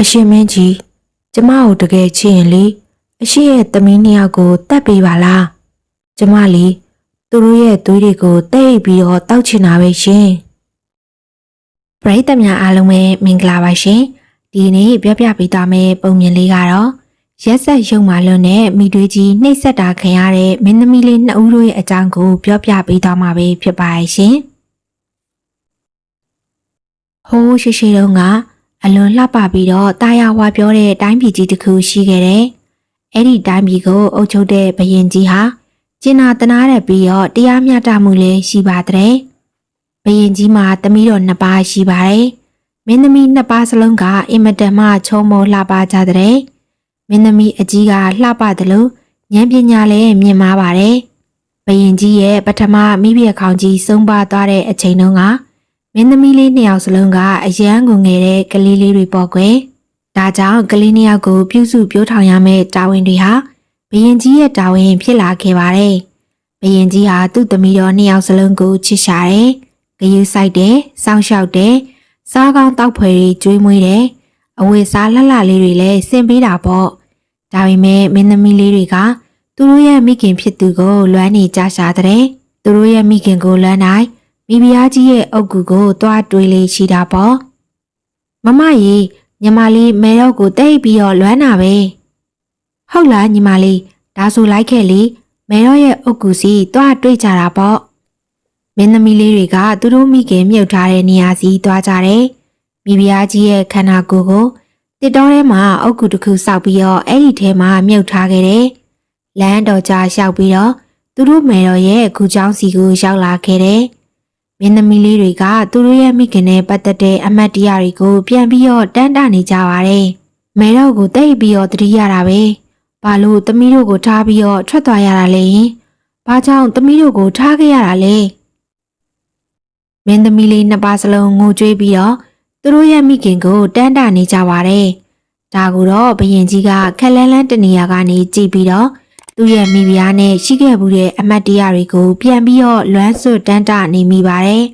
အရှင်မင်းကြီးကျမကိုတကယ်ချစ်ရင်လေအရှင်ရဲ့သမီးနှစ်ယောက်ကိုတတ်ပေးပါလားကျမလေသူတို့ရဲ့သွေးတွေကိုတိတ်ပြီးတော့တောက်ချင်တာပဲရှင်ပရိသတ်များအားလုံးပဲမင်္ဂလာပါရှင်ဒီနေ့ပြောပြပေးသွားမယ့်ပုံမြင်လေးကတော့ရက်ဆက်ရုံမာလွန်းနဲ့မိတွေးကြီးနှိပ်စက်တာခံရတဲ့မင်းသမီးလေးနှစ်ဦးတို့ရဲ့အကြောင်းကိုပြောပြပေးသွားမှာပဲဖြစ်ပါရဲ့ရှင်ဟိုးရှိရှိတုန်းက အလွန်လှပပြီးတော့တာယာဝါပြောတဲ့တိုင်းပြည်ကြီးတစ်ခုရှိခဲ့တယ်။အဲ့ဒီတိုင်းပြည်ကိုအုပ်ချုပ်တဲ့ဘရင်ကြီးဟာကျင်နာတနာတဲ့ပြီးတော့တရားမျှတမှုလည်းရှိပါတဲ့။ဘရင်ကြီးမှာသမီးတော်နှစ်ပါးရှိပါတယ်။မင်းသမီးနှစ်ပါးစလုံးကအင်မတန်မှချုံမောလှပကြတဲ့။မင်းသမီးအကြီးကလှပတယ်လို့ဉာဏ်ပညာလည်းမြင့်မားပါတယ်။ဘရင်ကြီးရဲ့ပထမမိဖုရားခေါင်းကြီးဆုံးပါသွားတဲ့အချိန်တုန်းက မင်းသမီးလေးနှစ်ယောက်စလုံးကအရန်ကိုငယ်တဲ့ကလေးလေးတွေပေါ့ကွယ်။ဒါကြောင့်ကလေးနှစ်ယောက်ကိုပြုစုပြောထောင်ရမယ့်တာဝန်တွေဟာဘရင်ကြီးရဲ့တာဝန်ဖြစ်လာခဲ့ပါတယ်။ဘရင်ကြီးဟာသူ့သမီးတော်နှစ်ယောက်စလုံးကိုချစ်ရှာတယ်။ဂရုစိုက်တယ်၊စောင့်ရှောက်တယ်၊စားကောင်းတောက်ဖွယ်တွေကျွေးမွေးတယ်။အဝတ်စားလှလှလေးတွေလည်းဆင်ပေးတာပေါ့။ဒါပေမဲ့မင်းသမီးလေးတွေကသူတို့ရဲ့မိခင်ဖြစ်သူကိုလွမ်းနေကြရှာတဲ့။သူတို့ရဲ့မိခင်ကိုလွမ်းနိုင် မိဖုရားကြီးရဲ့အုတ်ကူကိုသွားတွေးလေးရှိတာပေါ့မမကြီးညီမလေးမဲတော့ကိုတိတ်ပြီးတော့လွမ်းတာပဲဟုတ်လားညီမလေးဒါဆိုလိုက်ခဲ့လေမဲတော့ရဲ့အုတ်ကူစီသွားတွေးကြတာပေါ့မင်းသမီးလေးတွေကသူတို့မိခင်မြုပ်ထားတဲ့နေရာစီသွားကြတယ်မိဖုရားကြီးရဲ့ခန္ဓာကိုယ်ကိုတစ်တော်ထဲမှာအုတ်ကူတစ်ခုစောက်ပြီးတော့အဲ့ဒီထဲမှာမြုပ်ထားခဲ့တယ်လမ်းတော်ကြားလျှောက်ပြီးတော့သူတို့မဲတော်ရဲ့ခုချောင်းစီကိုရောက်လာခဲ့တယ် မင်းသမီးလေးတွေကသူတို့ရဲ့မိခင်နဲ့ပတ်သက်တဲ့အမတ်တရားတွေကိုပြန်ပြီးတော့တန်းတနေကြပါတယ်။မဲတော့ကိုတိတ်ပြီးတော့တတိရတာပဲ။ဘာလို့သမီးတို့ကိုထားပြီးတော့ထွက်သွားရတာလဲ။ဘာကြောင့်သမီးတို့ကိုထားခဲ့ရတာလဲ။မင်းသမီးလေးနှစ်ပါးစလုံးငိုကြွေးပြီးတော့သူတို့ရဲ့မိခင်ကိုတန်းတနေကြပါတယ်။ဒါကူတော့ဘရင်ကြီးကခက်လန်းလန်းတနေရာကနေကြည့်ပြီးတော့ သူ့ရဲ့မိဖုရားနဲ့ရှိခဲ့မှုတဲ့အမတ်တရားတွေကိုပြန်ပြီးတော့လွမ်းဆွတ်တန်းတနေမိပါတယ်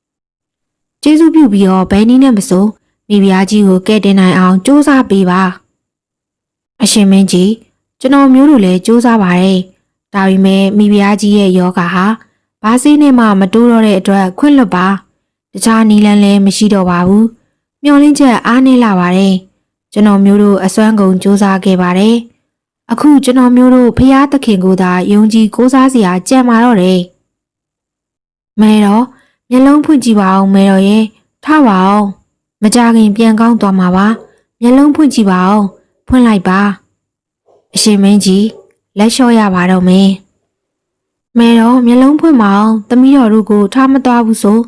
။ကျေးဇူးပြုပြီးတော့ဘယ်နည်းနဲ့မဆိုမိဖုရားကြီးကိုကဲ့တင်နိုင်အောင်စူးစမ်းပေးပါ။အရှင်မင်းကြီးကျွန်တော်မျိုးတို့လည်းစူးစမ်းပါတယ်။ဒါပေမဲ့မိဖုရားကြီးရဲ့ယောဂါဟာဘာစည်းနဲ့မှမတိုးတော့တဲ့အတွက်ခွင့်လွတ်ပါ။တခြားနီလန်းလည်းမရှိတော့ပါဘူး။မျောလင်းချက်အားနည်းလာပါတယ်။ကျွန်တော်မျိုးတို့အစွမ်းကုန်စူးစမ်းခဲ့ပါတယ်။ အခုကျွန်တော်မျိုးတို့ဖျားသခင်ကိုသာယုံကြည်ကိုးစားစရာကြံပါတော့တယ်။မဲတော့မျက်လုံးဖွင့်ကြည့်ပါအောင်မဲတော့ရဲ့ထပါအောင်မကြခင်ပြန်ကောင်းသွားမှာပါမျက်လုံးဖွင့်ကြည့်ပါအောင်ဖွင့်လိုက်ပါအရှင်မင်းကြီးလက်လျှော့ရပါတော့မယ်မဲတော့မျက်လုံးဖွင့်မအောင်သမီးတော်တို့ကိုထားမသွားဘူးဆို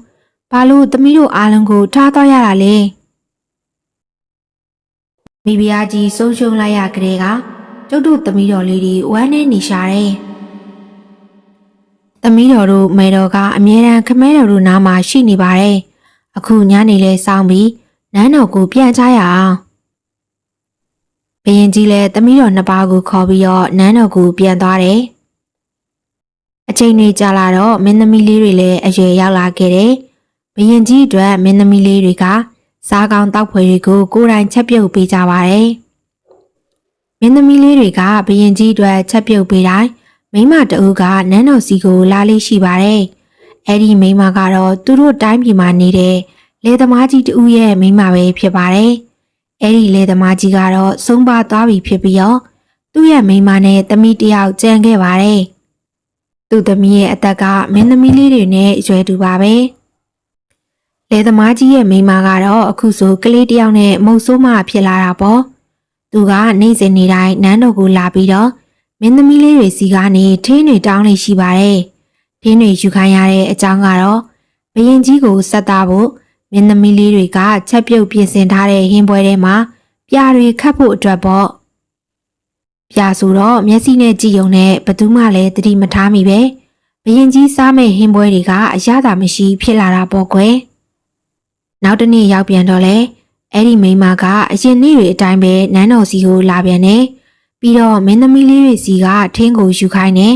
ဘာလို့သမီးတို့အားလုံးကိုထားသွားရတာလဲမိဖုရားကြီးဆုံးရှုံးလိုက်ရကြတဲ့က ကျုပ်တို့သမီးတော်လေးတွေဝမ်းနေနေရှာတယ်။သမီးတော်တို့မေတော်ကအမြဲတမ်းခမဲတော်တို့နားမှာရှိနေပါတယ်။အခုညနေလဲစောင်းပြီးနန်းတော်ကိုပြန်ချရအောင်။ဘရင်ကြီးလည်းသမီးတော်နှစ်ပါးကိုခေါ်ပြီးတော့နန်းတော်ကိုပြန်သွားတယ်။အချိန်နေကြာလာတော့မင်းသမီးလေးတွေလည်းအရွယ်ရောက်လာခဲ့တယ်။ဘရင်ကြီးအတွက်မင်းသမီးလေးတွေကစားကောင်းတောက်ဖွယ်တွေကိုကိုယ်တိုင်ချက်ပြုတ်ပေးကြပါတယ်။မ င်းသမီးလေးတွေကဘရင်ကြီးအတွက်ချက်ပြုတ်ပေးတိုင်းမိမတအူးကနန်းတော်စီကိုလာလေးရှိပါတယ်။အဲ့ဒီမိမကတော့သူတို့တိုင်းပြည်မှာနေတဲ့လေသမားကြီးတဦးရဲ့မိမပဲဖြစ်ပါတယ်။အဲ့ဒီလေသမားကြီးကတော့ဆုံးပါသွားပြီဖြစ်ပြီးတော့သူ့ရဲ့မိမနဲ့သမီးတယောက်ကြံခဲ့ပါတယ်။သူ့သမီးရဲ့အသက်ကမင်းသမီးလေးတွေနဲ့ရွယ်တူပါပဲ။လေသမားကြီးရဲ့မိမကတော့အခုဆိုကလေးတယောက်နဲ့မုတ်ဆိုးမဖြစ်လာတာပေါ့။ သူကနေ့စဉ်နေ့တိုင်းနန်းတော်ကိုလာပြီးတော့မင်းသမီးလေးတွေစီကနေထင်းတွေတောင်းနေရှိပါတယ်။ထင်းတွေယူခိုင်းရတဲ့အကြောင်းကတော့ဘရင်ကြီးကိုဆက်သားဖို့မင်းသမီးလေးတွေကချက်ပြုတ်ပြင်ဆင်ထားတဲ့ဟင်းပွဲထဲမှာပြာတွေခတ်ဖို့အတွက်ပေါ့။ပြာဆိုတော့မျက်စိနဲ့ကြည့်ုံနဲ့ဘသူမှလည်းသတိမထားမိပဲဘရင်ကြီးစားမဲ့ဟင်းပွဲတွေကအရသာမရှိဖြစ်လာတာပေါ့ကွယ်။နောက်တနေ့ရောက်ပြန်တော့လဲ အဲ့ဒီမိန်းမကအရင်နေ့တွေအတိုင်းပဲနန်းတော်စီကိုလာပြန်တယ်။ပြီးတော့မင်းသမီးလေးတွေစီကထင်းကိုယူခိုင်းတယ်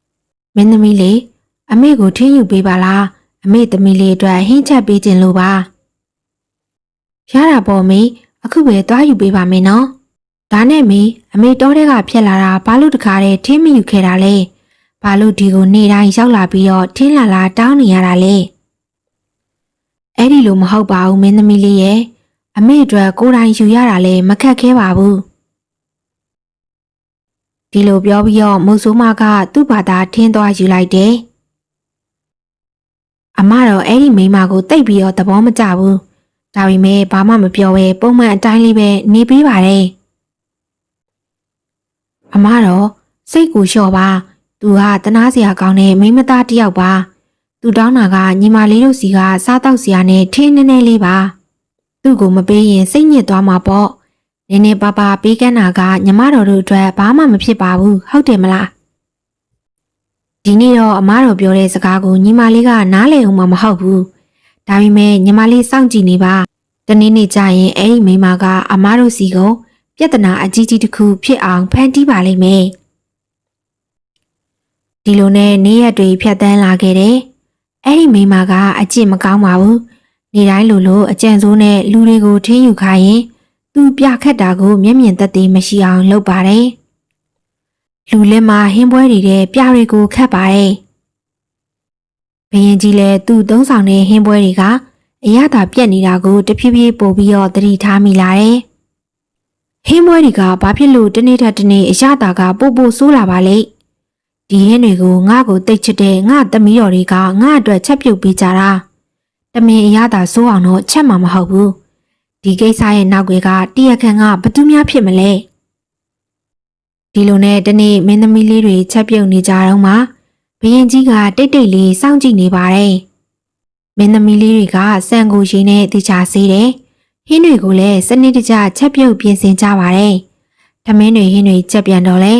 ။မင်းသမီးလေးအမေကိုထင်းယူပေးပါလား။အမေသမီးလေးအတွက်ဟင်းချက်ပေးခြင်းလို့ပါ။ရတာပေါ့မေအခုပဲသွားယူပေးပါမယ်နော်ဒါနဲ့မေအမေတော်တဲ့ကဖြစ်လာတာဘာလို့တခါတည်းထင်းမယူခဲ့တာလဲဘာလို့ဒီကိုနေတိုင်းရောက်လာပြီးတော့ထင်းလာလာတောင်းနေရတာလဲအဲ့ဒီလိုမဟုတ်ပါဘူးမင်းသမီးလေးရဲ့ အမေအတွက်ကိုယ်တိုင်ယူရတာလဲမခက်ခဲပါဘူးဒီလိုပြောပြီးတော့မုတ်ဆိုးမကသူ့ဘာသာထင်းသွားယူလိုက်တယ်အမတော့အဲ့ဒီမိန်းမကိုတိတ်ပြီးတော့သဘောမကျဘူးဒါပေမဲ့ဘာမှမပြောဘဲပုံမှန်အတိုင်းလေးပဲနေပေးပါတယ်အမတော့စိတ်ကိုလျှော့ပါသူကတနာစရာကောင်းတဲ့မိန်းမသားတစ်ယောက်ပါသူတောင်းတာကညီမလေးတို့စီကစားတော့စရာနဲ့ထင်းနေနေလေးပါ သူ့ကိုမပေးရင်စိတ်ညစ်သွားမှာပေါ့နည်းနည်းပါးပါးပေးကမ်းတာကညီမတော်တို့အတွက်ဘာမှမဖြစ်ပါဘူးဟုတ်တယ်မလားဒီနေ့တော့အမတော်ပြောတဲ့စကားကိုညီမလေးကနားလည်အောင်မဟုတ်ဘူးဒါပေမဲ့ညီမလေးစောင့်ကြည့်နေပါတနေ့နေ့ကျရင်အဲ့ဒီမိန်းမကအမတို့စီကိုပြဿနာအကြီးကြီးတစ်ခုဖြစ်အောင်ဖန်တီးပါလိမ့်မယ်ဒီလိုနဲ့နေ့ရက်တွေဖြတ်တန်းလာခဲ့တယ်အဲ့ဒီမိန်းမကအကျင့်မကောင်းပါဘူး နေတိုင်းလိုလိုအကြံစိုးနဲ့လူတွေကိုထင်းယူခိုင်းရင်သူပြခတ်တာကိုမျက်မြင်သက်သေမရှိအောင်လုပ်ပါတယ်လူလက်မှာဟင်းပွဲတွေတဲ့ပြတွေကိုခတ်ပါတယ်ဘရင်ကြီးလည်းသူ့သုံးဆောင်တဲ့ဟင်းပွဲတွေကအရသာပြက်နေတာကိုတဖြည်းဖြည်းပို့ပြီးတော့သတိထားမိလာတယ်ဟင်းပွဲတွေကဘာဖြစ်လို့တနေ့ထက်တနေ့အရသာကပို့ပို့ဆိုးလာပါလိမ့်ဒီဟင်းတွေကိုငါ့ကိုတိတ်ချစ်တဲ့ငါသမီးတော်တွေကငါ့အတွက်ချက်ပြုတ်ပေးကြတာ တမင်အရသာဆိုးအောင်တော့ချက်မှာမဟုတ်ဘူးဒီကိစ္စရဲ့နောက်ွယ်ကတရခန်ကဘသူများဖြစ်မလဲဒီလိုနဲ့တနေ့မင်းသမီးလေးတွေချက်ပြုတ်နေကြတော့မှဘရင်ကြီးကတိတ်တိတ်လေးစောင့်ကြည့်နေပါတယ်မင်းသမီးလေးတွေကစံကိုရင်းနဲ့တခြားစေးတယ်ဟင်းတွေကိုလည်းစနစ်တကျချက်ပြုတ်ပြင်ဆင်ကြပါတယ်။ထမင်းတွေဟင်းတွေချက်ပြန်တော့လဲ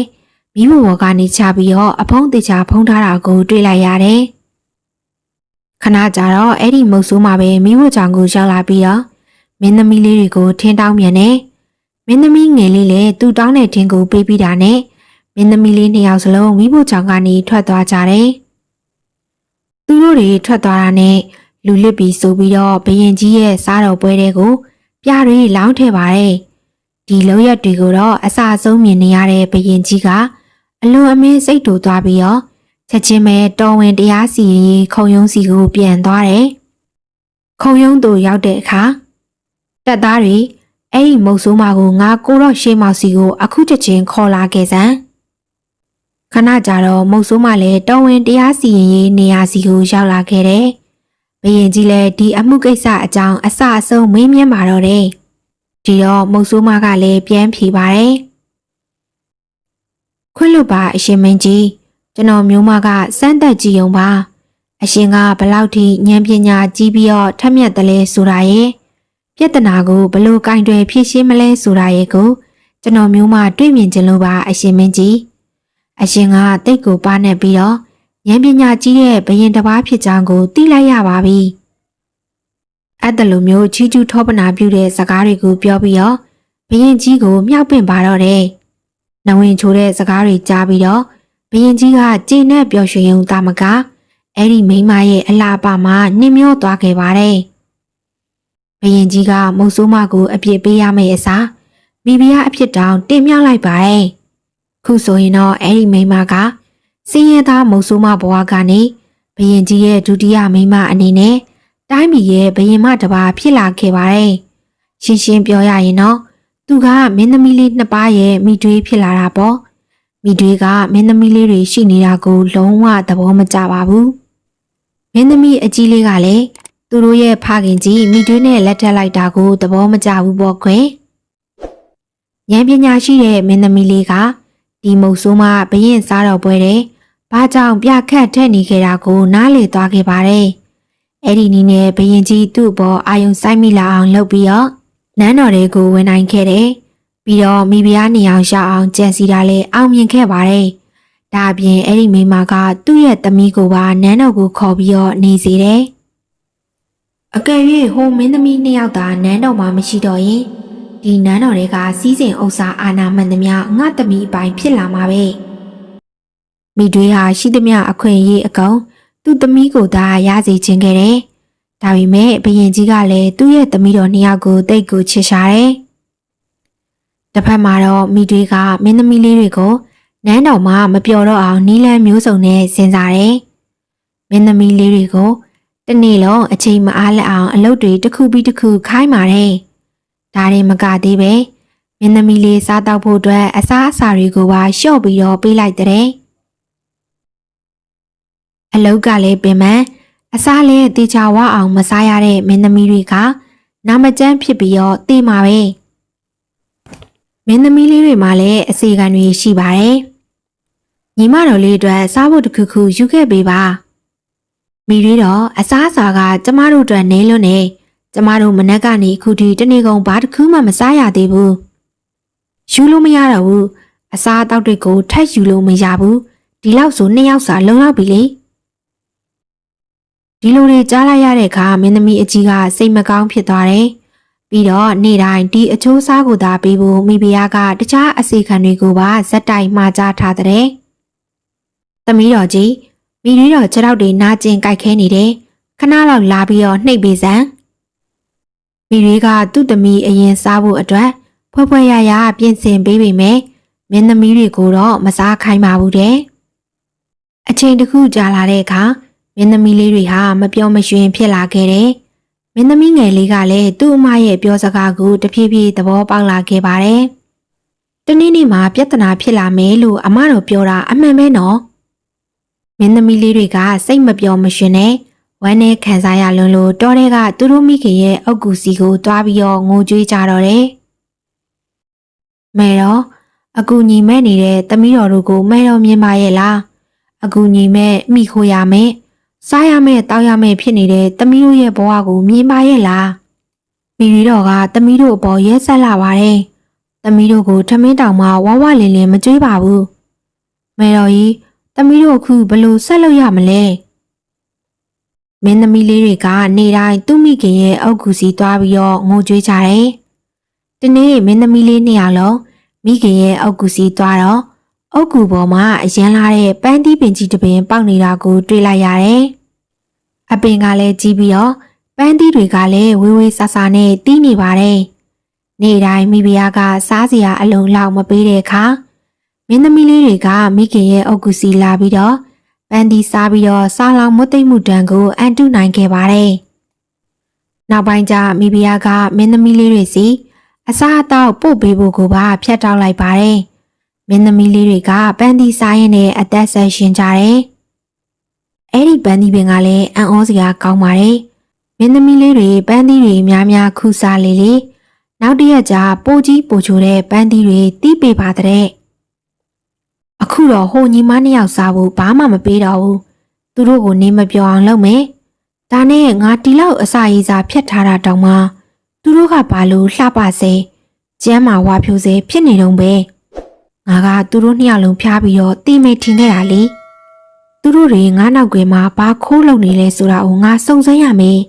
မိဘဘော်ကနေချပြီးတော့အဖုံးတခြားဖုံးထားတာကိုတွေ့လိုက်ရတယ်။ ခဏကြာတော့အဲ့ဒီမုတ်ဆိုးမှာပဲမိဖို့ကြောင့်ကိုရောက်လာပြီးတော့မင်းသမီးလေးတွေကိုထင်းတောင်းပြန်တယ်။မင်းသမီးငယ်လေးလည်းသူ့တောင်းတဲ့ထင်းကိုပေးပြီးတာနဲ့မင်းသမီးလေးနှစ်ယောက်စလုံးမိဖို့ကြောင့်ကနေထွက်သွားကြတယ်။သူတို့တွေထွက်သွားတာနဲ့လူလစ်ပြီးဆိုပြီးတော့ဘရင်ကြီးရဲ့စားတော်ပွဲတွေကို ပြားတွေလောင်းထည့်ပါတယ်။ဒီလုံရက်တွေကိုတော့အစအဆုံးမြင်နေရတဲ့ဘရင်ကြီးကအလွန်အမင်းစိတ်တူသွားပြီးတော့ ချက်ချင်းပဲတော်ဝင်တရားစီရင်ခုံရုံးစီကိုပြန်သွားတယ်။ခုံရုံးသူရောက်တဲ့အခါတပ်သားတွေအဲ့ဒီမုတ်ဆိုးမကိုငါကိုတော့ရှေးမောက်စီကိုအခုချက်ချင်းခေါ်လာခဲ့စမ်းခဏကြာတော့မုတ်ဆိုးမလည်းတော်ဝင်တရားစီရင်ရေးနေရာစီကိုရောက်လာခဲ့တယ်။ဘရင်ကြီးလည်းဒီအမှုကိစ္စအကြောင်းအစအဆုံးမေးမြန်းပါတော့တယ်။ဒီတော့မုတ်ဆိုးမကလည်းပြန်ဖြေပါတယ်။ခွင့်လွတ်ပါအရှင်မင်းကြီး ကျွန်တော်မျိုးမကစမ်းသက်ကြည့်ုံပါအရှင်ကဘလောက်ထိဉာဏ်ပညာကြီးပြီးတော့ထက်မြက်တယ်လဲဆိုတာရဲ့ပြဿနာကိုဘလို့ကင်တွယ်ဖြေရှင်းမလဲဆိုတာရဲ့ကိုကျွန်တော်မျိုးမတွေ့မြင်ခြင်းလို့ပါအရှင်မင်းကြီးအရှင်ကတိတ်ကိုပါနေပြီးတော့ဉာဏ်ပညာကြီးတဲ့ဘရင်တစ်ပါးဖြစ်ကြောင်းကိုသိလိုက်ရပါပြီအဲ့ဒါလိုမျိုးချီးကျူးထောပနာပြုတဲ့စကားတွေကိုပြောပြီးတော့ဘရင်ကြီးကိုမြောက်ပင့်ပါတော့တယ်နဝင်ချိုးတဲ့စကားတွေကြားပြီးတော့ ဘရင်ကြီးကကြည်နဲ့ပျော်ရွှင်ရုံသာမကအဲ့ဒီမိန်းမရဲ့အလားပါမှာနှင်းမျောသွားခဲ့ပါတယ်။ဘရင်ကြီးကမုတ်ဆိုးမကိုအပြစ်ပေးရမယ့်အစားမိဖုရားအဖြစ်တောင်တင်မြှောက်လိုက်ပါတယ်။ခုဆိုရင်တော့အဲ့ဒီမိန်းမကစင်းရဲသားမုတ်ဆိုးမဘဝကနေဘရင်ကြီးရဲ့ဒုတိယမိန်းမအနေနဲ့တိုင်းပြည်ရဲ့ဘရင်မတစ်ပါးဖြစ်လာခဲ့ပါတယ်။ရှင်းရှင်းပြောရရင်တော့သူကမင်းသမီးလေးနှစ်ပါးရဲ့မိတွေးဖြစ်လာတာပေါ့။ မိတွေကမင်းသမီးလေးတွေရှိနေတာကိုလုံးဝသဘောမကျပါဘူးမင်းသမီးအကြီးလေးကလည်းသူတို့ရဲ့ဖခင်ကြီးမိတွေနဲ့လက်ထပ်လိုက်တာကိုသဘောမကျဘူးပေါ့ခွယ်ဉာဏ်ပညာရှိတဲ့မင်းသမီးလေးကဒီမုတ်ဆိုးမဘရင်စားတော်ပွဲတဲ့ဘာကြောင့်ပြခတ်ထက်နေခဲ့တာကို နားလေသွားခဲ့ပါတယ်အဲ့ဒီနည်းနဲ့ဘရင်ကြီးသူ့ဘောအာယုံစိုက်မိလာအောင်လုပ်ပြီးတော့နန်းတော်တွေကိုဝင်နိုင်ခဲ့တယ် ပြီးတော့မိဖုရားနေအောင်ရအောင်ကြံစီတာလည်းအောင်မြင်ခဲ့ပါတယ်။ဒါအပြင်အဲ့ဒီမိမကသူ့ရဲ့သမီးကိုပါနန်းတော်ကိုခေါ်ပြီးတော့နေစေတယ်။အကယ်၍ဟိုမင်းသမီးနှစ်ယောက်သာနန်းတော်မှာမရှိတော့ရင်ဒီနန်းတော်တွေကစီးစိမ်ဥစ္စာအာဏာမှန်သမျှငါသမီးအပိုင်းဖြစ်လာမှာပဲ။မိတွေဟာရှိသမျှအခွင့်အရေးအကောင်သူ့သမီးကိုသာရစေခြင်းခဲ့တယ်။ဒါပေမဲ့ဘရင်ကြီးကလည်းသူ့ရဲ့သမီးတော်နှစ်ယောက်ကိုတိတ်ကိုချစ်ရှာတယ်။ တစ်ဖက်မှာတော့မိတွေကမင်းသမီးလေးတွေကိုနန်းတော်မှာမပျော်တော့အောင်နီးလန်းမျိုးစုံနဲ့စဉ်းစားတယ်။မင်းသမီးလေးတွေကိုတနေ့လုံးအချိန်မအားလက်အောင်အလုပ်တွေတစ်ခုပြီးတစ်ခုခိုင်းပါတယ်။ဒါတွေမကသေးပဲမင်းသမီးလေးစားတော့ဖို့အတွက်အစားအစာတွေကိုပါလျှော့ပြီးတော့ပေးလိုက်တဲ့အလုတ်ကလည်းပင်မအစားလည်းတေချာဝအောင်မစားရတဲ့မင်းသမီးတွေကနာမကျန်းဖြစ်ပြီးတော့တေးမှာပဲ မင်းသမီးလေးတွေမှာလည်းအစီခံတွေရှိပါတယ်ညီမတော်လေးအတွက်စားဖို့တစ်ခုခုယူခဲ့ပေးပါမိရီတော့အစားအစာကကျမတို့အတွက်နေလွန်းနေကျမတို့မနက်ကနေအခုထိတနေ့ကုန်ဘာတစ်ခုမှမစားရသေးဘူးယူလို့မရတော့ဘူးအစားအသောက်တွေကိုထပ်ယူလို့မရဘူးဒီလောက်ဆိုနှစ်ယောက်စာလုံလောက်ပြီလေဒီလိုတွေကြားလိုက်ရတဲ့အခါမင်းသမီးအကြီးကစိတ်မကောင်းဖြစ်သွားတယ် ပြီးတော့နေ့တိုင်းဒီအချိုးစားကိုသာပေးဖို့မိဖုရားကတခြားအစီခံတွေကိုပါဇက်တိုင်မှာကြားထားတဲ့။သမီးတော်ကြီးမိရီတော်ခြေထောက်တွေနာကျင်ကြိုက်ခဲနေတယ်။ခဏလောက်လာပြီးတော့နှိပ်ပေးစမ်း။မိရီကသူ့သမီးအရင်စားဖို့အတွက်ဖွဲ့ဖွဲ့ရရပြင်ဆင်ပေးပေမဲ့မင်းသမီးတွေကိုတော့မစားခိုင်းပါဘူးတဲ့။အချိန်တစ်ခုကြာလာတဲ့အခါမင်းသမီးလေးတွေဟာမပြောမရွှင်ဖြစ်လာခဲ့တယ်။ မင်းသမီးငယ်လေးကလည်းသူ့အမရဲ့ပြောစကားကိုတဖြည်းဖြည်းသဘောပေါက်လာခဲ့ပါတယ်။တနေ့နေ့မှာပြဿနာဖြစ်လာမယ်လို့အမတော်ပြောတာအမှန်ပဲနော်။မင်းသမီးလေးတွေကစိတ်မပြောမရွှင်နဲ့ဝမ်းနဲ့ခံစားရလွန်းလို့တောထဲကသူတို့မိခင်ရဲ့အုတ်ကူစီကိုတွားပြီးတော့ငိုကြွေးကြတော့တယ်။မဲတော့အကူညီမဲ့နေတဲ့သမီးတော်တို့ကိုမဲတော်မြင်ပါရဲ့လား။အကူညီမဲ့မိခိုရမယ်။ စားရမယ့်တောက်ရမယ့်ဖြစ်နေတဲ့သမီးတို့ရဲ့ဘဝကိုမြင်ပါရဲ့လားမိရီတော်ကသမီးတို့အပေါ်ရဲဆက်လာပါတယ်သမီးတို့ကိုထမင်းတောင်မှဝဝလင်းလင်းမကြွေးပါဘူးမေတော်ကြီးသမီးတို့အခုဘလို့ဆက်လုပ်ရမလဲမင်းသမီးလေးတွေကနေတိုင်းသူ့မိခင်ရဲ့အုတ်ကူစီသွားပြီးတော့ငိုကြွေးကြတယ်။ဒီနေ့မင်းသမီးလေးနှစ်ယောက်လုံးမိခင်ရဲ့အုတ်ကူစီသွားတော့ အုတ်ကူပေါ်မှာအရန်လာတဲ့ပန်းသီးပင်ကြီးတစ်ပင်ပေါက်နေတာကိုတွေ့လိုက်ရတယ်။အပင်ကလည်းကြီးပြီးတော့ပန်းသီးတွေကလည်းဝေးဝေးဆာဆာနဲ့တီးနေပါတယ်။နေ့တိုင်းမိဖုရားကစားစရာအလုံးလောက်မပေးတဲ့အခါမင်းသမီးလေးတွေကမိခင်ရဲ့အုတ်ကူစီလာပြီးတော့ပန်းသီးစားပြီးတော့စားလောင်မွတ်သိမ့်မှုတန်ကိုအန်တုနိုင်ခဲ့ပါတယ်။နောက်ပိုင်းကျမိဖုရားကမင်းသမီးလေးတွေစီအစားအသောက်ပို့ပေးဖို့ကိုပါဖျက်တောက်လိုက်ပါတယ်။ မင်းသမီးလေးတွေကပန်းသီးစားရင်နဲ့အသက်ဆက်ရှင်ကြတယ်။အဲ့ဒီပန်းသီးပင်ကလည်းအံ့ဩစရာကောင်းပါတယ်။မင်းသမီးလေးတွေပန်းသီးတွေများများခူစားလေလေ။နောက်တရက်ကျပိုကြီးပိုချိုတဲ့ပန်းသီးတွေတီးပေးပါတဲ့။အခုတော့ဟိုညီမနှစ်ယောက်စားဖို့ဘာမှမပေးတော့ဘူး။သူတို့ကိုနေမပြောအောင်လုပ်မယ်။ဒါနဲ့ငါတီလောက်အစာရည်စာဖြတ်ထားတာတောင်မှသူတို့ကဘာလို့လှပစေကျမ်းမာဝါဖြိုစေဖြစ်နေတော့ပဲ။ ငါကသူတို့နှစ်ယောက်လုံးဖျားပြီးတော့တိမိတ်ထင်ခဲ့တာလေသူတို့တွေငါနောက်ကွယ်မှာဘာခိုးလုံနေလဲဆိုတာကိုငါစုံစမ်းရမယ်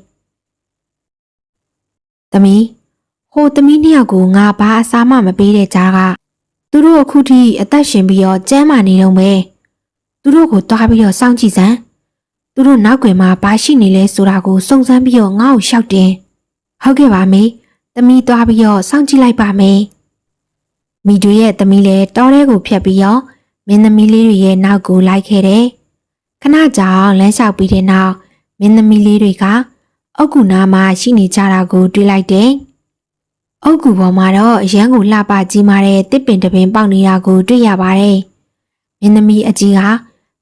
သမီးဟိုသမီးနှစ်ယောက်ကိုငါဘာအစားမှမပေးတဲ့ကြားကသူတို့အခုထိအသက်ရှင်ပြီးတော့ကျမ်းမာနေတော့ပဲသူတို့ကိုတွားပြီးတော့စောင့်ကြည့်စမ်းသူတို့နောက်ွယ်မှာဘာရှိနေလဲဆိုတာကိုစုံစမ်းပြီးတော့ငါ့ကိုရှောက်တင်ဟုတ်ကဲ့ပါမေသမီးတွားပြီးတော့စောင့်ကြည့်လိုက်ပါမယ် မိတို့ရဲ့သမီးလည်းတောထဲကိုဖြတ်ပြီးတော့မင်းသမီးလေးတွေရဲ့နောက်ကိုလိုက်ခဲ့တယ်။ခဏကြာလမ်းလျှောက်ပြီးတဲ့နောက်မင်းသမီးလေးတွေကအုတ်ကူနားမှာရှိနေကြတာကိုတွေ့လိုက်တယ်။အုတ်ကူပေါ်မှာတော့အရန်ကိုလှပကြီးမာတဲ့တစ်ပင်တပင်ပေါက်နေတာကိုတွေ့ရပါတယ်။မင်းသမီးအကြီးက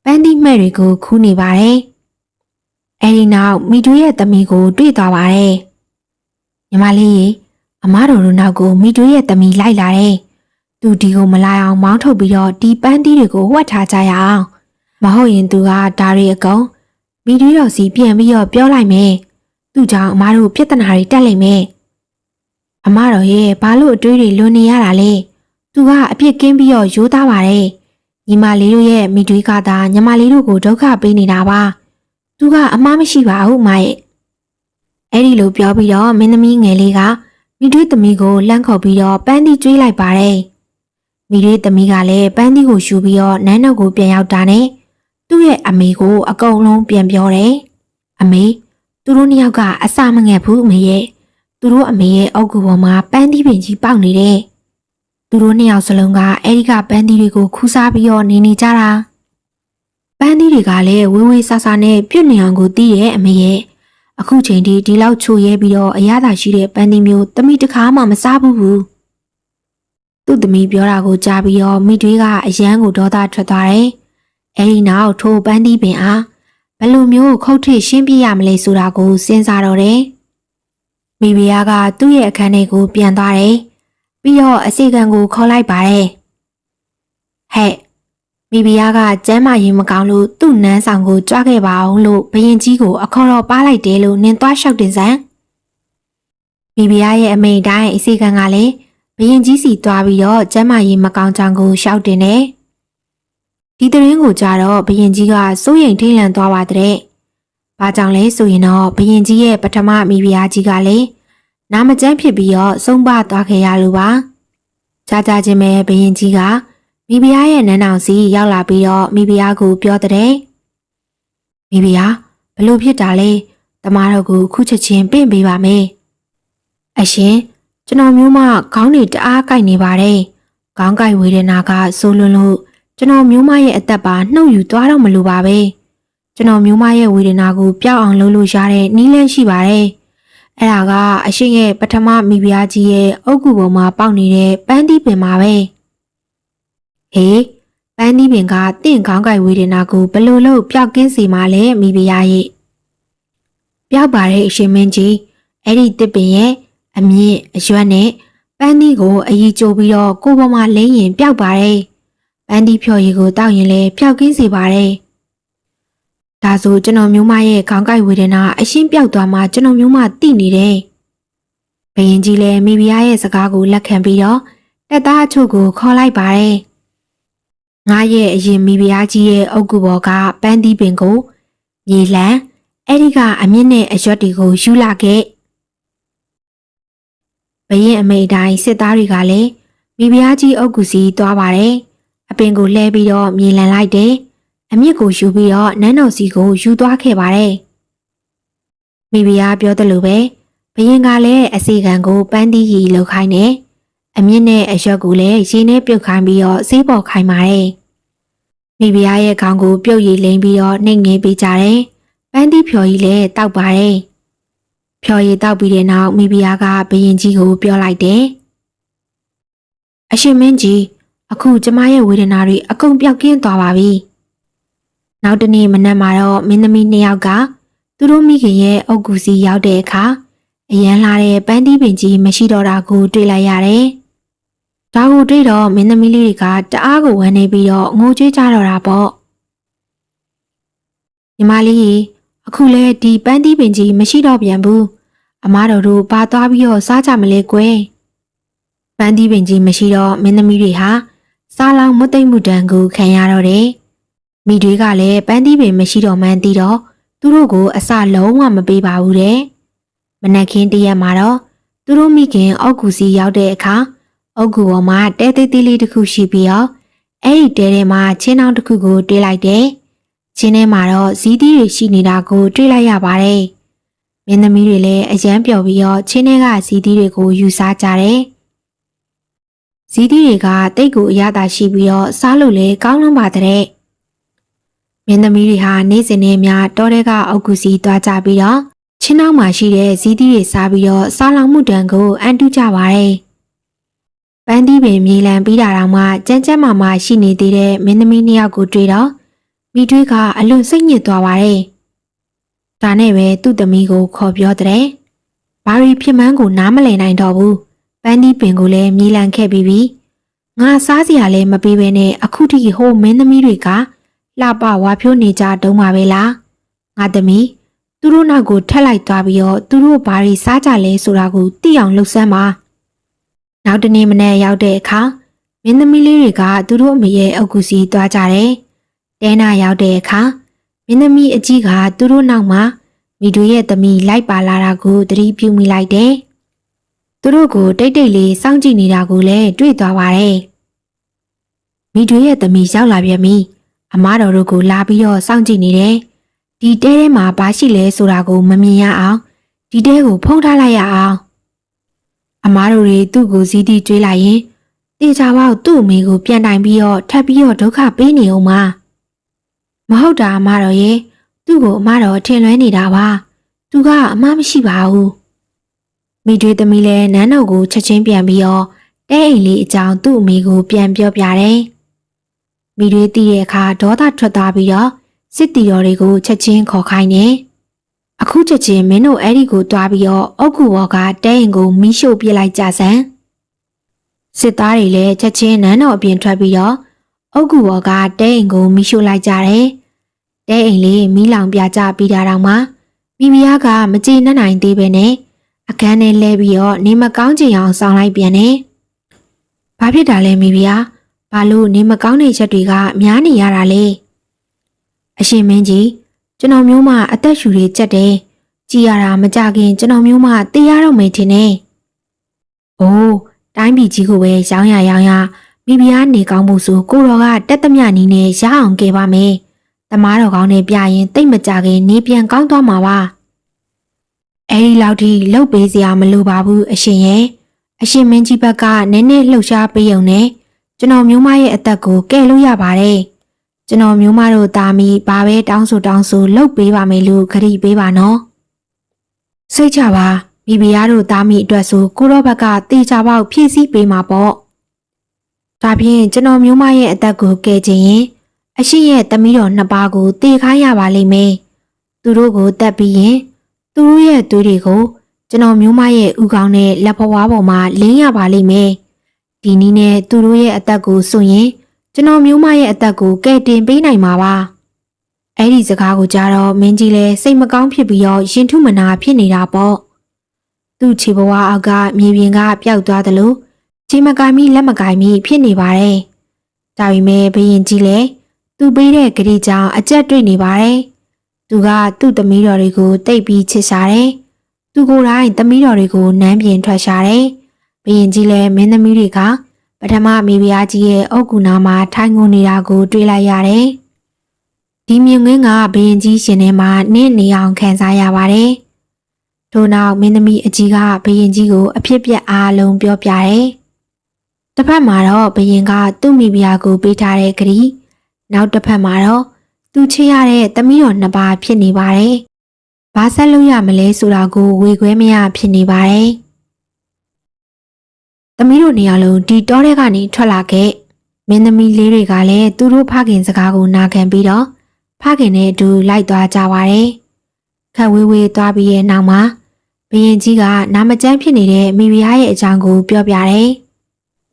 ပန်းသီးမှဲ့တွေကိုခူးနေပါတယ်။အဲဒီနောက်မိတို့ရဲ့သမီးကိုတွေ့သွားပါတယ်။ညီမလေးရေအမားတို့တို့နောက်ကိုမိတို့ရဲ့သမီးလိုက်လာတယ်။ သူဒီကိုမလာအောင်မောင်းထုတ်ပြီးတော့ဒီပန်းသီးတွေကိုဝှက်ထားကြရအောင်မဟုတ်ရင်သူကဒါရီအကောင်မီဒီတော်စီပြန်ပြီးတော့ပြောလိုက်မယ်သူကြောင့်အမားတို့ပြဿနာတွေတက်လိမ့်မယ်အမားတော်ရဲ့ဘာလို့အတွေးတွေလွန်နေရတာလဲသူကအပြစ်ကင်းပြီးတော့ရိုးသားပါတယ်ညီမလေးတို့ရဲ့မိတွေးကသာညီမလေးတို့ကိုဒုက္ခပေးနေတာပါသူကအမားမရှိပါဘူးမရဲ့အဲ့ဒီလိုပြောပြီးတော့မင်းသမီးငယ်လေးကမိတွေးသမီးကိုလှမ်းခေါ်ပြီးတော့ပန်းသီးကျွေးလိုက်ပါတယ် မိရေးသမီးကလည်းပန်းသီးကိုယူပြီးတော့နန်းတော်ကိုပြန်ရောက်တာနဲ့သူ့ရဲ့အမေကိုအကုန်လုံးပြန်ပြောတယ်။အမေသူတို့နှစ်ယောက်ကအစာမငတ်ဘူးအမေရဲ့သူတို့အမေရဲ့အုတ်ကူပေါ်မှာပန်းသီးပင်ကြီးပေါက်နေတယ်။သူသူတို့နှစ်ယောက်စလုံးကအဲဒီကပန်းသီးတွေကိုခူးစားပြီးတော့နေနေကြတာပန်းသီးတွေကလည်းဝေးဝေးဆာဆာနဲ့ပြုတ်နေအောင်ကိုတီးရဲ့အမေရဲ့အခုချိန်ထိဒီလောက်ချိုရဲပြီးတော့အရသာရှိတဲ့ပန်းသီးမျိုးတမိတစ်ခါမှမစားဘူးဘူး သူ့သမီးပြောတာကိုကြားပြီးတော့မိတွေးကအယမ်းကိုဒေါသထွက်သွားတယ်အဲဒီနောက်ထိုပန်းသီးပင်အားဘယ်လိုမျိုးခုတ်ထိရှင်းပြရမလဲဆိုတာကိုစဉ်းစားတော့တယ်မိဖုရားကသူ့ရဲ့အခန်းထဲကိုပြန်သွားတယ်ပြီးတော့အစီကံကိုခေါ်လိုက်ပါတယ်ဟဲ့မိဖုရားကကျမ်းမာရင်မကောင်းလို့သူ့နန်းဆောင်ကိုကြွားခဲ့ပါအောင်လို့ဘရင်ကြီးကိုအခေါ်တော်ပါလိုက်တယ်လို့နင်သွားလျှောက်တင်စမ်းမိဖုရားရဲ့အမိန့်တိုင်းအစီကံကလည်း ဘရင်ကြီးစီသွားပြီးတော့ကျမ်းမာရင်မကောင်းကြောင်ကိုလျှောက်တင်တယ်ဒီတရင်ကိုကြားတော့ဘရင်ကြီးကစိုးရိမ်ထိတ်လန့်သွားပါတဲ့။ဘာကြောင့်လဲဆိုရင်တော့ဘရင်ကြီးရဲ့ပထမမိဖုရားကြီးကလည်းနာမကျန်းဖြစ်ပြီးတော့ဆုံးပါသွားခဲ့ရလို့ပါ။ကြာကြာချင်းပဲဘရင်ကြီးကမိဖုရားရဲ့နန်းတော်စီရောက်လာပြီးတော့မိဖုရားကိုပြောတဲ့။မိဖုရားဘလို့ဖြစ်တာလဲ။တမားတို့ကိုခုချက်ချင်းပင့်ပေးပါမယ်။အရှင် ကျွန်တော်မျိုးမခေါင်းတွေတအားကိုက်နေပါတယ်။ခေါင်းကိုက်ဝေဒနာကဆိုးလွန်းလို့ကျွန်တော်မျိုးမရဲ့အသက်ပါနှုတ်ယူသွားတော့မလိုပါပဲကျွန်တော်မျိုးမရဲ့ဝေဒနာကိုပျောက်အောင်လုပ်လို့ရတဲ့နည်းလမ်းရှိပါတယ်အဲ့ဒါကအရှင်ရဲ့ပထမမိဖုရားကြီးရဲ့အုတ်ဂူပေါ်မှာပေါက်နေတဲ့ပန်းသီးပင်ပါပဲဟေးပန်းသီးပင်ကတင့်ခေါင်းကိုက်ဝေဒနာကိုဘယ်လို့လို့ပျောက်ကင်းစေမှာလဲမိဖုရားရဲ့ပျောက်ပါတဲ့အရှင်မင်းကြီးအဲ့ဒီတစ်ပင်ရဲ့ အမြင့်အရွက်နဲ့ပန်းသီးကိုအကြီးကျိုးပြီးတော့ကိုယ်ပေါ်မှာလိမ့်ရင်ပျောက်ပါတယ်ပန်းဒီဖြော်ရည်ကိုတောက်ရင်လည်းပျောက်ကင်းစေပါတယ်။ဒါဆိုကျွန်တော်မျိုးမရဲ့ခေါင်းကိုက်ဝေဒနာအရှင်းပြောက်သွားမှကျွန်တော်မျိုးမသိနေတယ်။ဘယင်ကြီးလည်းမိဖုရားရဲ့စကားကိုလက်ခံပြီးတော့တက်သားအချို့ကိုခေါ်လိုက်ပါတယ်။ငါရဲ့အရင်မိဖုရားကြီးရဲ့အုတ်ကူဘော်ကပန်းဒီပင်ကိုမြေလန်းအဲ့ဒီကအမြင့်နဲ့အရွက်တွေကိုယူလာခဲ့။ ဘယင်အမိတ်တိုင်းစစ်သားတွေကလည်းမိဖုရားကြီးအုတ်ကူစီသွားပါတယ်။အပင်ကိုလှဲပြီးတော့မြေလန်လိုက်တယ်။အမြင့်ကိုယူပြီးတော့နန်းတော်စီကိုယူသွားခဲ့ပါတယ်။မိဖုရားပြောသလိုပဲဘယင်ကလည်းအစီကံကိုပန်းသီးရီလောက်ခိုင်းတယ်။အမြင့်နဲ့အရွက်ကိုလည်းရေနဲ့ပြုတ်ခိုင်းပြီးတော့ဆေးပေါ်ခိုင်းပါတယ်။မိဖုရားရဲ့ခေါင်းကိုပြုတ်ရည်လိမ့်ပြီးတော့နှိမ်ငင်းပေးကြတယ်။ပန်းသီးဖြော်ကြီးလည်းတောက်ပါတယ်။ ဖြော်ရည်တောက်ပြီးတဲ့နောက်မိဖုရားကဘယင်ကြီးကိုပြောလိုက်တယ်။အရှင်မင်းကြီးအခုကျမရဲ့ဝေဒနာတွေအကုန်ပြောက်ကင်းသွားပါပြီ။နောက်တနေ့မနက်မှာတော့မင်းသမီးနှစ်ယောက်ကသူတို့မိခင်ရဲ့အုတ်ကူစီရောက်တဲ့အခါအရန်လာတဲ့ပန်းသီးပင်ကြီးမရှိတော့တာကိုတွေ့လိုက်ရတယ်။ဒါကိုတွေ့တော့မင်းသမီးလေးတွေကတအားကိုဝမ်းနေပြီးတော့ငိုကြွေးကြတော့တာပေါ့။ညီမလေး အခုလဲဒီပန်းသီးပင်ကြီးမရှိတော့ပြန်ဘူး။အမားတော်တို့ပါသွားပြီးတော့စားကြမလဲကွယ်။ပန်းသီးပင်ကြီးမရှိတော့မင်းသမီးတွေဟာစားလောင်မသိမ့်မှုတန်ကိုခံရတော့တယ်။မိတွေကလည်းပန်းသီးပင်မရှိတော့မှန်းသိတော့သူတို့ကိုအစလုံးဝမပေးပါဘူးတဲ့။မနက်ခင်းတရက်မှာတော့သူတို့မိခင်အောက်ကူစီရောက်တဲ့အခါအောက်ကူပေါ်မှာတဲသေးသေးလေးတစ်ခုရှိပြီးတော့အဲ့ဒီတဲထဲမှာချင်းနှောင်းတစ်ခုကိုတွေးလိုက်တယ်။ ချင်းထဲမှာတော့ဇီးသီးတွေရှိနေတာကိုတွေးလိုက်ရပါတယ်။မင်းသမီးတွေလည်းအယမ်းပျော်ပြီးတော့ချင်းထဲကဇီးသီးတွေကိုယူစားကြတယ်။ဇီးသီးတွေကတိတ်ကိုအရသာရှိပြီးတော့စားလို့လည်းကောင်းလွန်းပါတဲ့မင်းသမီးတွေဟာနေ့စဉ်နဲ့များတောထဲကအောက်ကူစီသွားကြပြီးတော့ချင်းနောက်မှာရှိတဲ့ဇီးသီးတွေစားပြီးတော့စားလောင်မှုတန်ကိုအန်တုကြပါတယ်ပန်းသီးပင်မြေလံပြီးတာတော့မှကြမ်းကြမ်းမာမာရှိနေသေးတဲ့မင်းသမီးနှစ်ယောက်ကိုတွေ့တော့ မိတွေးကအလွန်စိတ်ညစ်သွားပါတယ်ဒါနဲ့ပဲသူ့သမီးကိုခေါ်ပြောတဲ့ဘာရီဖြစ်မှန်းကိုနားမလည်နိုင်တော့ဘူးပန်းဒီပင်ကိုလည်းမြေလံခဲ့ပြီးပြီငါစားစရာလည်းမပေးဘဲနဲ့အခုထိဟိုမင်းသမီးတွေကလှပဝါဖြိုးနေကြတုံးပါပဲလားငါသမီးသူတို့နောက်ကိုထက်လိုက်သွားပြီးတော့သူတို့ဘာတွေစားကြလဲဆိုတာကိုသိအောင်လှုပ်ဆမ်းပါနောက်တနေ့မနေ့ရောက်တဲ့အခါမင်းသမီးလေးတွေကသူတို့အမေရဲ့အုပ်ကူစီသွားကြတယ် တဲနာရောက်တဲ့အခါမင်းသမီးအကြီးကသူတို့နောက်မှာမိတို့ရဲ့သမီးလိုက်ပါလာတာကိုသတိပြုမိလိုက်တယ်သူတို့ကိုတိတ်တိတ်လေးစောင့်ကြည့်နေတာကိုလည်းတွေ့သွားပါတယ်။မိတွေရဲ့သမီးရောက်လာပြန်ပြီ။အမားတော်တို့ကိုလာပြီးတော့စောင့်ကြည့်နေတယ်။ဒီတဲထဲမှာဘာရှိလဲဆိုတာကိုမမြင်ရအောင်။ဒီတဲကိုဖုံးထားလိုက်ရအောင်။အမားတို့တွေသူ့ကိုစည်းတီးကျွေးလိုက်ရင်တေချာပေါက်သူ့အမေကိုပြန်တိုင်ပြီးတော့ထပ်ပြီးတော့ဒုက္ခပေးနေအောင်မ မဟုတ်တာအမတော်ရဲ့သူ့ကိုအမတော်ထင်လွဲနေတာပါသူကအမမရှိပါဘူးမိတွေသမီးလည်းနန်းတော်ကိုချက်ချင်းပြန်ပြီးတော့တဲအိမ်လေးအကြောင်းသူ့အမေကိုပြန်ပြောပြတယ်မိတွေတည်တဲ့အခါဒေါသထွက်သွားပြီးတော့စစ်တီတော်တွေကိုချက်ချင်းခေါ်ခိုင်းတယ်အခုချက်ချင်းမင်းတို့အဲ့ဒီကိုတွားပြီးတော့အုတ်ကူဝေါ်ကတဲအိမ်ကိုမီးရှို့ပြစ်လိုက်ကြစမ်းစစ်သားတွေလည်းချက်ချင်းနန်းတော်အပြင်ထွက်ပြီးတော့ အုတ်ကူဘော်ကတဲအိမ်ကိုမိရှို့လိုက်ကြတယ်။တဲအိမ်လေးမီးလောင်ပြကြပြီးတာတော့မှမိမယားကမကြည်နှံ့နိုင်သေးပဲနဲ့အခန်းထဲလဲပြီးတော့နေမကောင်းချင်အောင်ဆောင်လိုက်ပြန်တယ်။ဘာဖြစ်တာလဲမိဖုရား။ဘာလို့နေမကောင်းတဲ့ချက်တွေကများနေရတာလဲ။အရှင်မင်းကြီးကျွန်တော်မျိုးမအသက်ရှူတွေကြက်တယ်။ကြည်ရတာမကြခင်ကျွန်တော်မျိုးမတေးရတော့မယ်ထင်တယ်။အိုးတိုင်းပြည်ကြီးကိုပဲရောင်းရရောင်းရ မိဖုရားနေကောင်းမှုဆိုကိုတော်ကတက်သမျှနီးနဲ့ရအောင်ခဲ့ပါမယ်။တမားတော်ကောင်းနဲ့ပြရင်တိတ်မကြခင်နေပြန်ကောင်းသွားမှာပါ။အဲဒီလောက်ထိလှုပ်ပေးစရာမလိုပါဘူးအရှင်ရဲ့။အရှင်မင်းကြီးဘက်ကနည်းနည်းလှုပ်ရှားပေးုံနဲ့ကျွန်တော်မျိုးမရဲ့အသက်ကိုကယ်လို့ရပါတယ်။ကျွန်တော်မျိုးမတို့သားမီဘာပဲတောင်းဆိုတောင်းဆိုလှုပ်ပေးပါမယ်လို့ခရီးပေးပါနော်။စိတ်ချပါ။မိဖုရားတို့သားမိအတွက်ဆိုကိုရောဘက်ကတေချာပေါက်ဖြည့်ဆည်းပေးမှာပေါ့။ ဒါဖြင့်ကျွန်တော်မျိုးမရဲ့အသက်ကိုကယ်ခြင်းရင်အရှိရဲ့သမီးတော်နှစ်ပါးကိုတေခိုင်းရပါလိမ့်မယ်။သူတို့ကိုတက်ပြီးရင်သူတို့ရဲ့သွေးတွေကိုကျွန်တော်မျိုးမရဲ့ဥကောင်းနဲ့လက်ဖွားပေါ်မှာလင်းရပါလိမ့်မယ်။ဒီနည်းနဲ့သူတို့ရဲ့အသက်ကိုဆိုရင်ကျွန်တော်မျိုးမရဲ့အသက်ကိုကယ်တင်ပေးနိုင်မှာပါ။အဲ့ဒီစကားကိုကြားတော့မင်းကြီးလည်းစိတ်မကောင်းဖြစ်ပြီးတော့ရင်ထုမနာဖြစ်နေတာပေါ့။သူ့ခြေဘဝအောက်ကမြေပြင်ကပျောက်သွားသလို ခြေမကိုင်မိလက်မကိုင်မိဖြစ်နေပါတယ်။ဒါပေမဲ့ဘရင်ကြီးလည်းသူ့ပေးတဲ့ဂရီကြောင့်အကြက်တွေ့နေပါတယ်။သူကသူ့သမီးတော်တွေကိုတိတ်ပြီးချစ်ရှာတယ်။သူကိုယ်တိုင်သမီးတော်တွေကိုနမ်းပြင်ထွက်ရှာတယ်။ဘရင်ကြီးလည်းမင်းသမီးတွေကပထမမိဖုရားကြီးရဲ့အုတ်ကူနာမှာထိုင်ငုံနေတာကိုတွေ့လိုက်ရတယ်။ဒီမြင်ကွင်းကဘရင်ကြီးရှင်ထဲမှာနင့်နေအောင်ခံစားရပါတယ်။ထို့နောက်မင်းသမီးအကြီးကဘယင်ကြီးကိုအဖြစ်ပြက်အားလုံးပြောပြတယ်။ တစ်ဖက်မှာတော့ဘယင်ကသူ့မိဖုရားကိုပေးထားတဲ့ဂရီနောက်တစ်ဖက်မှာတော့သူချစ်ရတဲ့သမီးတော်နှစ်ပါးဖြစ်နေပါတယ်။ဘာဆက်လို့ရမလဲဆိုတာကိုဝေခွဲမရဖြစ်နေပါတယ်။သမီးတို့နေရာလုံးဒီတောထဲကနေထွက်လာခဲ့မင်းသမီးလေးတွေကလည်းသူတို့ဖခင်စကားကိုနာခံပြီးတော့ဖခင်နဲ့အတူလိုက်သွားကြပါတယ်။ခက်ဝေးဝေးသွားပြီးရဲ့နောက်မှာဘရင်ကြီးကနာမကျန်းဖြစ်နေတဲ့မိဖုရားရဲ့အကြောင်းကိုပြောပြတယ်။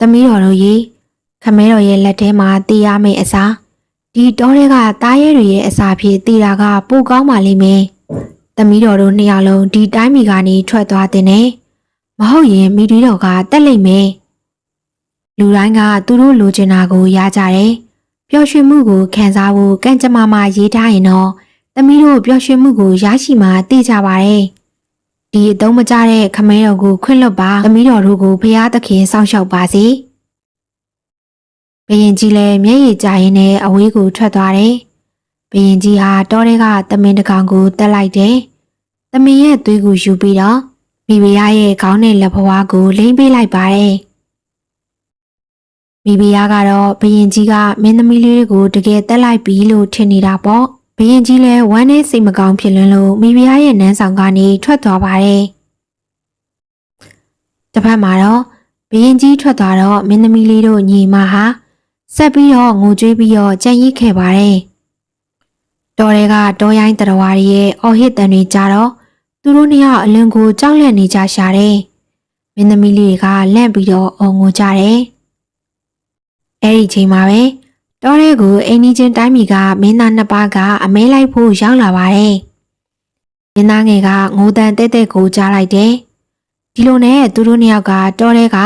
သမီးတော်တို့ရေခမဲတော်ရဲ့လက်ထဲမှာတီးရမယ့်အစားဒီတောထဲကတားရဲတွေရဲ့အစာဖြစ်တီးတာကပိုကောင်းပါလိမ့်မယ်။သမီးတော်တို့နှစ်ယောက်လုံးဒီတိုင်းမီကနေထွက်သွားတဲ့နဲ့မဟုတ်ရင်မိဒီတော်ကတက်လိမ့်မယ်။လူတိုင်းကသူတို့လိုချင်တာကိုရကြတယ်။ပျော်ရွှင်မှုကိုခံစားဖို့ကံကြမ္မာမှာရေးထားရင်တော့သမီးတို့ပျော်ရွှင်မှုကိုရရှိမှသိကြပါတယ်။ ဒီအတုံးမကြတဲ့ခမဲတော်ကိုခွင့်လွတ်ပါသမီးတော်တို့ကိုဖျားသခင်စောင့်ရှောက်ပါစေ။ဘယင်ကြီးလည်းမျက်ရည်ကျရင်းနဲ့အဝေးကိုထွက်သွားတယ်။ဘယင်ကြီးဟာတောထဲကသမင်တစ်ကောင်ကိုတက်လိုက်တယ်။သမင်ရဲ့သွေးကိုယူပြီးတော့မိဖုရားရဲ့ခေါင်းနဲ့လက်ဖွားကိုလိမ့်ပေးလိုက်ပါတယ်။မိဖုရားကတော့ဘယင်ကြီးကမင်းသမီးလေးတွေကိုတကယ်တက်လိုက်ပြီလို့ထင်နေတာပေါ့။ ဘရင်ကြီးလည်းဝမ်းနဲ့စိတ်မကောင်းဖြစ်လွန်းလို့မိဖုရားရဲ့နန်းဆောင်ကနေထွက်သွားပါတယ်။တစ်ဖက်မှာတော့ဘရင်ကြီးထွက်သွားတော့မင်းသမီးလေးတို့ညီမဟာဆက်ပြီးတော့ငိုကြွေးပြီးတော့ကြံ့ရစ်ခဲ့ပါတယ်။တော်တွေကတော်ရိုင်းတရဝါတွေရဲ့အော်ဟစ်တန်တွေကြတော့သူတို့နှစ်ယောက်အလွန်ကိုကြောက်လန့်နေကြရှာတယ်။မင်းသမီးလေးတွေကလန့်ပြီးတော့အော်ငိုကြတယ်။အဲ့ဒီချိန်မှာပဲ တောထဲကိုအိမ်နီးချင်းတိုင်းပြည်ကမင်းသားနှစ်ပါးကအမဲလိုက်ဖို့ရောက်လာပါတယ်။မင်းသားငယ်ကငိုတန်တဲ့တဲ့ကိုကြားလိုက်တယ်။ဒီလိုနဲ့သူတို့နှစ်ယောက်ကတောထဲက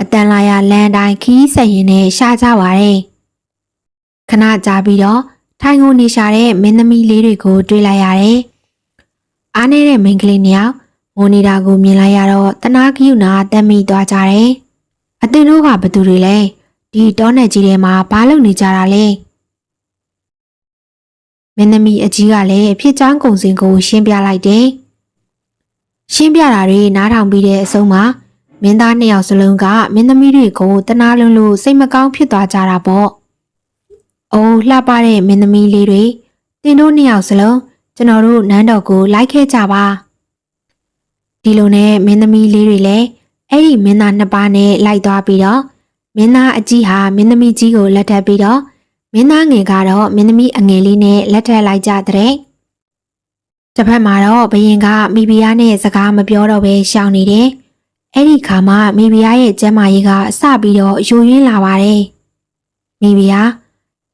အတန်လာရလမ်းတိုင်းခီးဆက်ရင်နဲ့ရှာကြပါတယ်။ခဏကြာပြီးတော့ထိုင်ကိုနေရှာတဲ့မင်းသမီးလေးတွေကိုတွေ့လိုက်ရတယ်။အားနေတဲ့မိန်းကလေးနှစ်ယောက်ငိုနေတာကိုမြင်လိုက်ရတော့တနာကယူနာတက်မိသွားကြတယ်။အတင်တို့ကဘသူတွေလဲ။ ဒီတောနယ်ကြီးထဲမှာဘာလုပ်နေကြတာလဲမင်းသမီးအကြီးကလည်းဖြစ်ချောင်းကုံစင်ကိုရှင်းပြလိုက်တယ်ရှင်းပြတာတွေနားထောင်ပြီးတဲ့အဆုံးမှာမင်းသားနှစ်ယောက်စလုံးကမင်းသမီးတွေကိုတနာလုံးလို့စိတ်မကောင်းဖြစ်သွားကြတာပေါ့။အိုးလှပတဲ့မင်းသမီးလေးတွေတင်တို့နှစ်ယောက်စလုံးကျွန်တော်တို့နန်းတော်ကိုလိုက်ခဲ့ကြပါ။ဒီလိုနဲ့မင်းသမီးလေးတွေလည်းအဲ့ဒီမင်းသားနှစ်ပါးနဲ့လိုက်သွားပြီးတော့ မင်းသားအကြီးဟာမင်းသမီးကြီးကိုလက်ထပ်ပြီးတော့မင်းသားငယ်ကတော့မင်းသမီးအငယ်လေးနဲ့လက်ထပ်လိုက်ကြတဲ့။တစ်ဖက်မှာတော့ဘယင်ကမိဖုရားနဲ့စကားမပြောတော့ဘဲရှောင်နေတယ်။အဲ့ဒီခါမှာမိဖုရားရဲ့ကျမ်းမာရေးကအစပြီးတော့ယိုယွင်းလာပါတယ်။မိဖုရား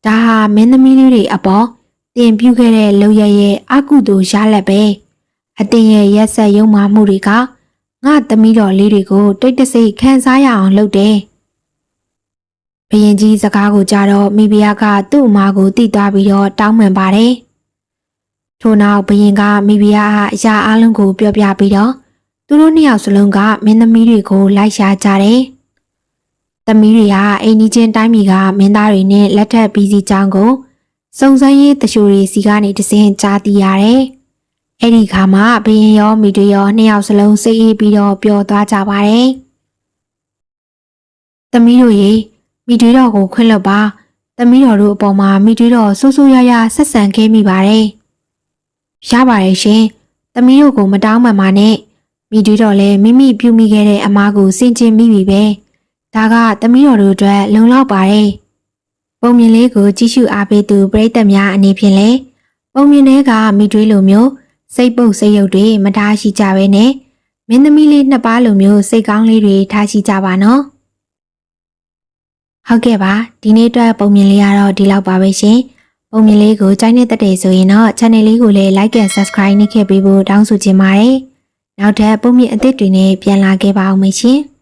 ဒါဟာမင်းသမီးလေးတွေအပေါ်တင်ပြခဲ့တဲ့လုံရရဲ့အကုသိုလ်ရလက်ပဲ။အတင်ရဲ့ရက်ဆက်ယုံမှမှုတွေကငါသမီးတော်လေးတွေကိုတိတ်တဆိတ်ခံစားရအောင်လုပ်တယ်။ ဘယင်ကြီးစကားကိုကြားတော့မိဖုရားကသူ့အမကိုတိသွားပြီးတော့တောင်းပန်ပါတယ်။ထို့နောက်ဘယင်ကမိဖုရားအားအရာအလုံးကိုပြောပြပြီးတော့သူတို့နှစ်ယောက်စလုံးကမင်းသမီးတွေကိုလိုက်ရှာကြတယ်။သမီးတွေဟာအိမ်ကြီးချင်းတိုင်းပြည်ကမင်းသားတွေနဲ့လက်ထပ်ပြီးစီကြောင်းကိုစုံစမ်းရေးတချို့တွေစီကနေတစင်းကြားသိရတယ်။အဲ့ဒီခါမှာဘယင်ရောမိတွေရောနှစ်ယောက်စလုံးစိတ်အေးပြီးတော့ပျော်သွားကြပါတယ်။သမီးတို့ရေ မိတွေတော်ကိုခွင့်လွတ်ပါ။သမီးတော်တို့အပေါ်မှာမိတွေတော်ဆိုးဆိုးရရဆက်ဆံခဲ့မိပါတယ်။ရပါတယ်ရှင်။သမီးတို့ကိုမတောင်းပန်ပါနဲ့။မိတွေတော်လည်းမိမိပြုမိခဲ့တဲ့အမားကိုစင်ကျင်မိပြီပဲ။ဒါကသမီးတော်တို့အတွက်လုံလောက်ပါတယ်။ပုံမြင်လေးကိုကြည့်ရှုအားပေးသူပရိသတ်များအနေဖြင့်လည်းပုံမြင်တွေကမိတွေလိုမျိုးစိတ်ပုတ်စိတ်ရုပ်တွေမထားရှိကြဘဲနဲ့မင်းသမီးလေးနှစ်ပါးလိုမျိုးစိတ်ကောင်းလေးတွေထားရှိကြပါနော်။ ဟုတ်ကဲ့ပါဒီနေ့အတွက်ပုံမြင်လေးကတော့ဒီလောက်ပါပဲရှင်။ပုံမြင်လေးကိုကြိုက်နေတဲ့တဲ့ဆိုရင်တော့ channel လေးကိုလည်း like and subscribe နှိပ်ခဲ့ပေးဖို့တောင်းဆိုချင်ပါတယ်။နောက်ထပ်ပုံမြင်အသစ်တွေနဲ့ပြန်လာခဲ့ပါအောင်မရှင်။